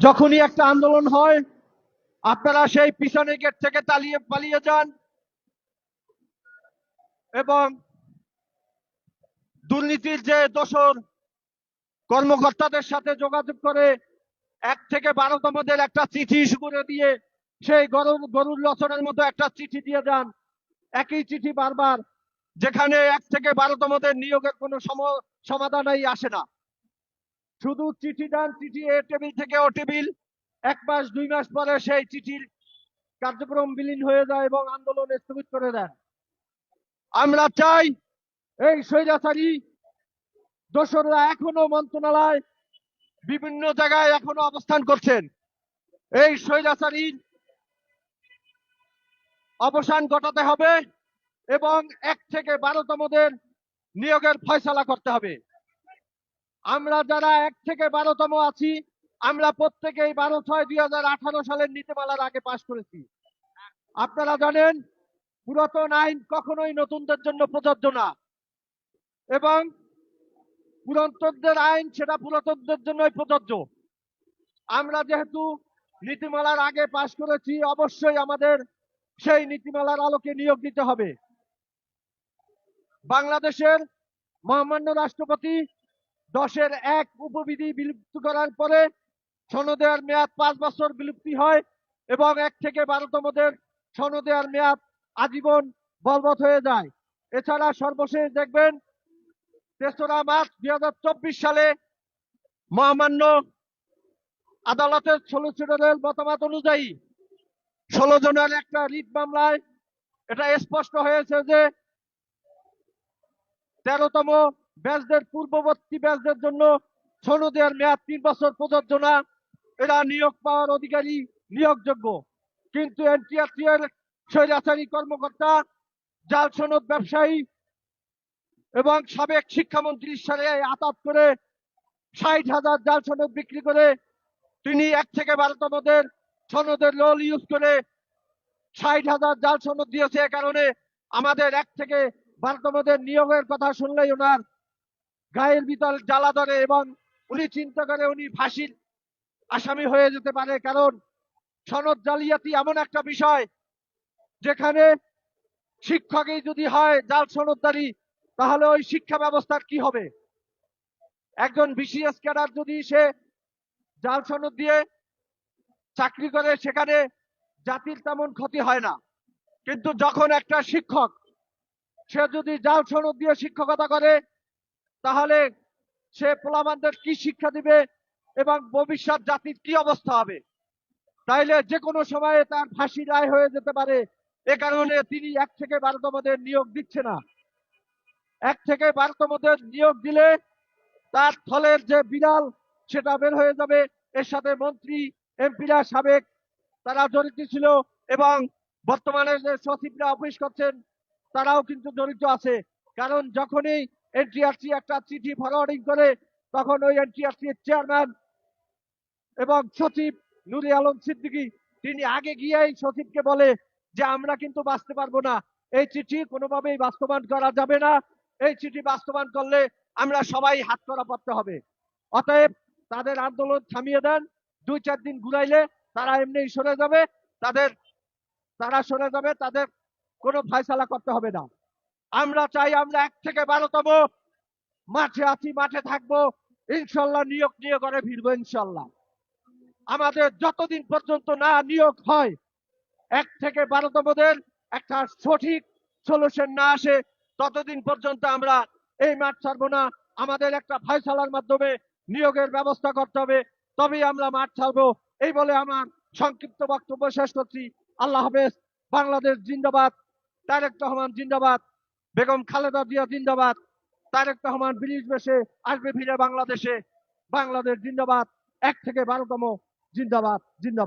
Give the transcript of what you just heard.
যখনই একটা আন্দোলন হয়, আপনারা সেই পিছনে গেট থেকে তালিয়ে পালিয়ে যান এবং দুর্নীতির যে দোষর কর্মকর্তাদের সাথে যোগাযোগ করে এক থেকে বারোতমদের একটা চিঠি করে দিয়ে সেই গরুর গরুর লচনের মতো একটা চিঠি দিয়ে যান। একই চিঠি বারবার, যেখানে এক থেকে বারোতমদের নিয়োগের কোনো সম- সমাধানই আসে না। শুধু চিঠি দেন চিঠি এ টেবিল থেকে ও টেবিল। এক মাস দুই মাস পরে সেই চিঠির কার্যক্রম বিলীন হয়ে যায় এবং আন্দোলন স্থগিত করে দেন। আমরা চাই এই স্বৈরাচারী দোসররা এখনও মন্ত্রণালয় বিভিন্ন জায়গায় এখনও অবস্থান করছেন। এই স্বৈরাচারীর অবসান ঘটাতে হবে এবং এক থেকে বারোতমদের নিয়োগের ফয়সালা করতে হবে। আমরা যারা এক থেকে বারোতম আছি, আমরা প্রত্যেকেই বারো ছয় দুই হাজার আঠারো সালের নীতিমালার আগে পাশ করেছি। আপনারা জানেন, পুরাতন আইন কখনোই নতুনদের জন্য প্রযোজ্য না। এবং পুরাতনদের আইন সেটা পুরাতনদের জন্যই প্রযোজ্য। আমরা যেহেতু নীতিমালার আগে পাশ করেছি, অবশ্যই আমাদের সেই নীতিমালার আলোকে নিয়োগ দিতে হবে। বাংলাদেশের মহামান্য রাষ্ট্রপতি দশের এক উপবিধি বিলুপ্ত করার পরে সনদের মেয়াদ পাঁচ বছর বিলুপ্তি হয় এবং এক থেকে বারোতমদের সনদের মেয়াদ আজীবন বলবৎ হয়ে যায়। এছাড়া সর্বশেষ দেখবেন, তেসরা মার্চ দুই হাজার চব্বিশ সালে মহামান্য আদালতের সলিসিটরের মতামত অনুযায়ী ষোলো জনের একটা রিট মামলায়, এটা স্পষ্ট হয়েছে যে তেরোতম ব্যাচদের পূর্ববর্তী ব্যাচদের জন্য সনদের মেয়াদ তিন বছর প্রযোজ্য না। এরা নিয়োগ পাওয়ার অধিকারী নিয়োগযোগ্য। কিন্তু এনটিআরসি এর স্বৈরাচারী কর্মকর্তা, জাল সনদ ব্যবসায়ী এবং সাবেক শিক্ষামন্ত্রীর সাথে আতাত করে ষাট হাজার জাল সনদ বিক্রি করে তিনি এক থেকে বারোতমদের সনদের লোল ইউজ করে ষাট হাজার জাল সনদ দিয়েছে। এ কারণে আমাদের এক থেকে বারোতমদের নিয়োগের কথা শুনলেই ওনার গায়ের ভিতর জ্বালা ধরে এবং উনি চিন্তা করে উনি ফাঁসির আসামি হয়ে যেতে পারে। কারণ সনদ জালিয়াতি এমন একটা বিষয় যেখানে শিক্ষকই যদি হয় জাল সনদদারি, তাহলে ওই শিক্ষা ব্যবস্থার কি হবে? একজন বিসিএস ক্যাডার যদি সে জাল সনদ দিয়ে চাকরি করে, সেখানে জাতির তেমন ক্ষতি হয় না। কিন্তু যখন একটা শিক্ষক, সে যদি জাল সনদ দিয়ে শিক্ষকতা করে তাহলে সে পোলাবানদের কি শিক্ষা দিবে এবং ভবিষ্যৎ জাতির কি অবস্থা হবে? তাইলে যে কোনো সময়ে তার ফাঁসি রায় হয়ে যেতে পারে। এ কারণে তিনি এক থেকে বারোতমদের নিয়োগ দিচ্ছে না। এক থেকে বারোতমদের নিয়োগ দিলে তার ফলের যে বিড়াল, সেটা বের হয়ে যাবে। এর সাথে মন্ত্রী, এমপিরা, সাবেক তারা জড়িত ছিল এবং বর্তমানে যে সচিবরা অফিস করছেন, তারাও কিন্তু জড়িত আছে। কারণ যখনই এনটিআরসি একটা চিঠি ফরওয়ার্ডিং করে, তখন ওই এনটিআরসি চেয়ারম্যান এবং সচিব নুরি আলম সিদ্দিকী, তিনি আগে গিয়েই সচিবকে বলে যে আমরা কিন্তু বাঁচতে পারব না। এই চিঠি কোনোভাবেই বাস্তবায়ন করা যাবে না। এই চিঠি বাস্তবায়ন করলে আমরা সবাই হাত করা পড়তে হবে। অতএব তাদের আন্দোলন থামিয়ে দেন, দুই চার দিন ঘুরাইলে তারা এমনিই সরে যাবে, তাদের, তারা সরে যাবে, তাদের কোনো ফয়সালা করতে হবে না। আমরা চাই আমরা এক থেকে বারোতম। মাঠে আছি, মাঠে থাকব। ইনশাল্লাহ নিয়োগ নিয়ে করে ফিরবো ইনশাল্লাহ। আমাদের যতদিন পর্যন্ত না নিয়োগ হয়, এক থেকে বারোতমদের একটা সঠিক সলিউশন না আসে, ততদিন পর্যন্ত আমরা এই মাঠ ছাড়বো না। আমাদের একটা ফয়সালার মাধ্যমে নিয়োগের ব্যবস্থা করতে হবে, তবেই আমরা মাঠ ছাড়বো। এই বলে আমার সংক্ষিপ্ত বক্তব্য শেষ করছি। আল্লাহ হাফেজ, বাংলাদেশ জিন্দাবাদ। তারেক রহমান জিন্দাবাদ। বেগম খালেদা জিয়া জিন্দাবাদ, তারেক রহমান ব্রিজ বেশে আসবে ফিরে বাংলাদেশে। বাংলাদেশ জিন্দাবাদ, এক থেকে বারোতম জিন্দাবাদ জিন্দাবাদ।